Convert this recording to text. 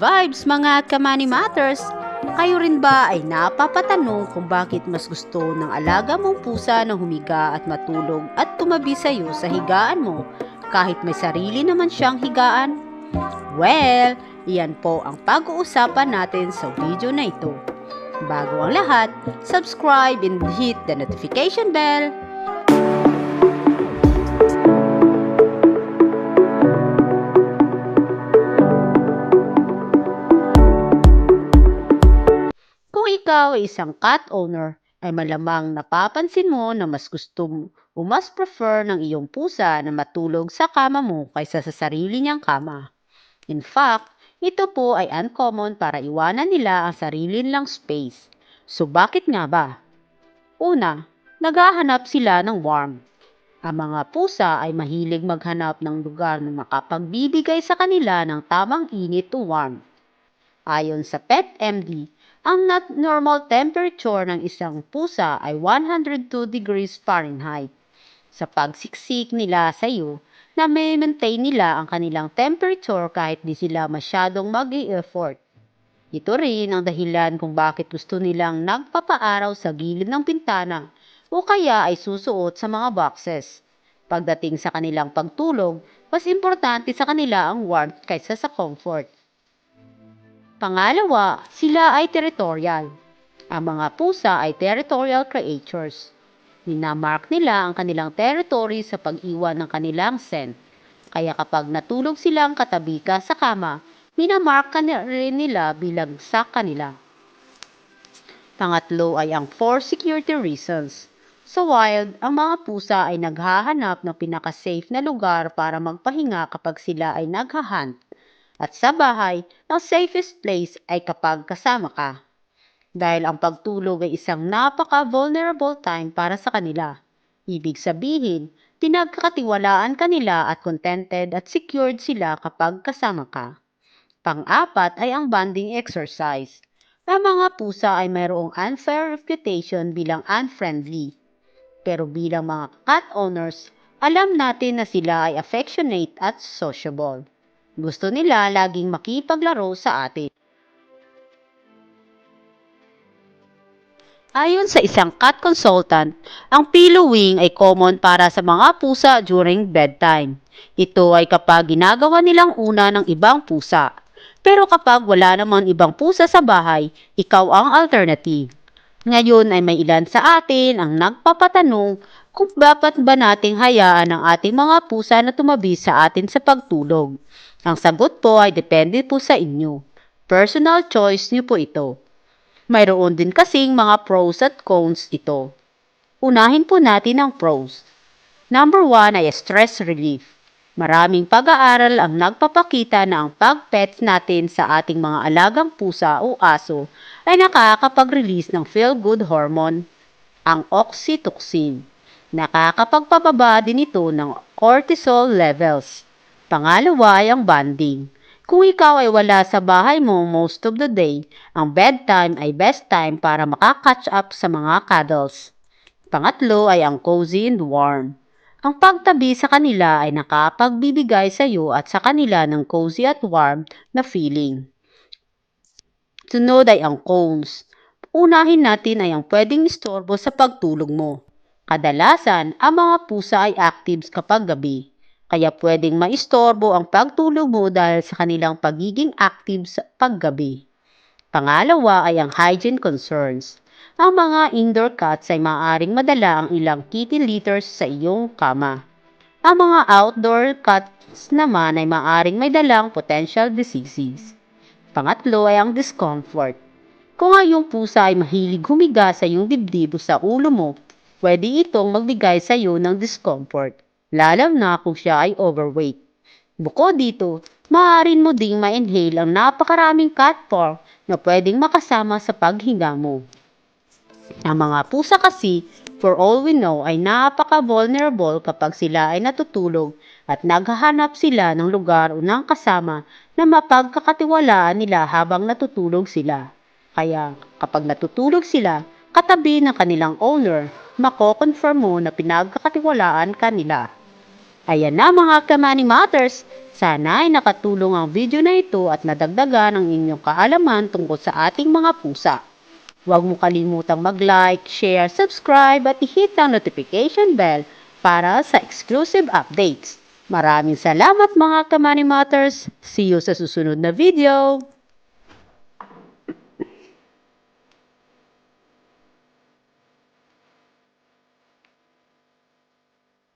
vibes mga Kamani Matters! Kayo rin ba ay napapatanong kung bakit mas gusto ng alaga mong pusa na humiga at matulog at tumabi sa iyo sa higaan mo kahit may sarili naman siyang higaan? Well, iyan po ang pag-uusapan natin sa video na ito. Bago ang lahat, subscribe and hit the notification bell ikaw ay isang cat owner, ay malamang napapansin mo na mas gusto o mas prefer ng iyong pusa na matulog sa kama mo kaysa sa sarili niyang kama. In fact, ito po ay uncommon para iwanan nila ang sarili nilang space. So bakit nga ba? Una, naghahanap sila ng warm. Ang mga pusa ay mahilig maghanap ng lugar na makapagbibigay sa kanila ng tamang init to warm. Ayon sa PetMD, ang nat- normal temperature ng isang pusa ay 102 degrees Fahrenheit. Sa pagsiksik nila sa iyo, na may maintain nila ang kanilang temperature kahit di sila masyadong mag effort Ito rin ang dahilan kung bakit gusto nilang nagpapaaraw sa gilid ng pintana o kaya ay susuot sa mga boxes. Pagdating sa kanilang pagtulog, mas importante sa kanila ang warmth kaysa sa comfort. Pangalawa, sila ay territorial. Ang mga pusa ay territorial creatures. Minamark nila ang kanilang territory sa pag-iwan ng kanilang scent. Kaya kapag natulog silang katabi ka sa kama, minamark ka rin nila bilang sa kanila. Pangatlo ay ang for security reasons. Sa wild, ang mga pusa ay naghahanap ng pinaka-safe na lugar para magpahinga kapag sila ay naghahunt. At sa bahay, ang safest place ay kapag kasama ka. Dahil ang pagtulog ay isang napaka-vulnerable time para sa kanila. Ibig sabihin, pinagkakatiwalaan kanila at contented at secured sila kapag kasama ka. Pang-apat ay ang bonding exercise. Ang mga pusa ay mayroong unfair reputation bilang unfriendly. Pero bilang mga cat owners, alam natin na sila ay affectionate at sociable. Gusto nila laging makipaglaro sa atin. Ayon sa isang cat consultant, ang pillowing ay common para sa mga pusa during bedtime. Ito ay kapag ginagawa nilang una ng ibang pusa. Pero kapag wala namang ibang pusa sa bahay, ikaw ang alternative. Ngayon ay may ilan sa atin ang nagpapatanong kung dapat ba nating hayaan ang ating mga pusa na tumabi sa atin sa pagtulog. Ang sagot po ay depende po sa inyo. Personal choice niyo po ito. Mayroon din kasing mga pros at cons ito. Unahin po natin ang pros. Number one ay stress relief. Maraming pag-aaral ang nagpapakita na ang pag-pet natin sa ating mga alagang pusa o aso ay nakakapag-release ng feel-good hormone, ang oxytocin. Nakakapagpababa din ito ng cortisol levels. Pangalawa ay ang bonding. Kung ikaw ay wala sa bahay mo most of the day, ang bedtime ay best time para makakatch up sa mga cuddles. Pangatlo ay ang cozy and warm. Ang pagtabi sa kanila ay nakapagbibigay sa iyo at sa kanila ng cozy at warm na feeling. Sunod ay ang cons. Unahin natin ay ang pwedeng istorbo sa pagtulog mo. Kadalasan, ang mga pusa ay actives kapag gabi kaya pwedeng maistorbo ang pagtulog mo dahil sa kanilang pagiging active sa paggabi. Pangalawa ay ang hygiene concerns. Ang mga indoor cats ay maaaring madala ang ilang kitty litters sa iyong kama. Ang mga outdoor cats naman ay maaaring may dalang potential diseases. Pangatlo ay ang discomfort. Kung ang iyong pusa ay mahilig humiga sa iyong dibdib sa ulo mo, pwede itong magbigay sa iyo ng discomfort lalo na kung siya ay overweight. Bukod dito, maaaring mo ding ma-inhale ang napakaraming cat fur na pwedeng makasama sa paghinga mo. Ang mga pusa kasi, for all we know, ay napaka-vulnerable kapag sila ay natutulog at naghahanap sila ng lugar o ng kasama na mapagkakatiwalaan nila habang natutulog sila. Kaya kapag natutulog sila, katabi ng kanilang owner, mako-confirm mo na pinagkakatiwalaan kanila. Ayan na mga Kamani Matters, sana ay nakatulong ang video na ito at nadagdagan ang inyong kaalaman tungkol sa ating mga pusa. Huwag mo kalimutang mag-like, share, subscribe at i-hit ang notification bell para sa exclusive updates. Maraming salamat mga Kamani Matters. See you sa susunod na video.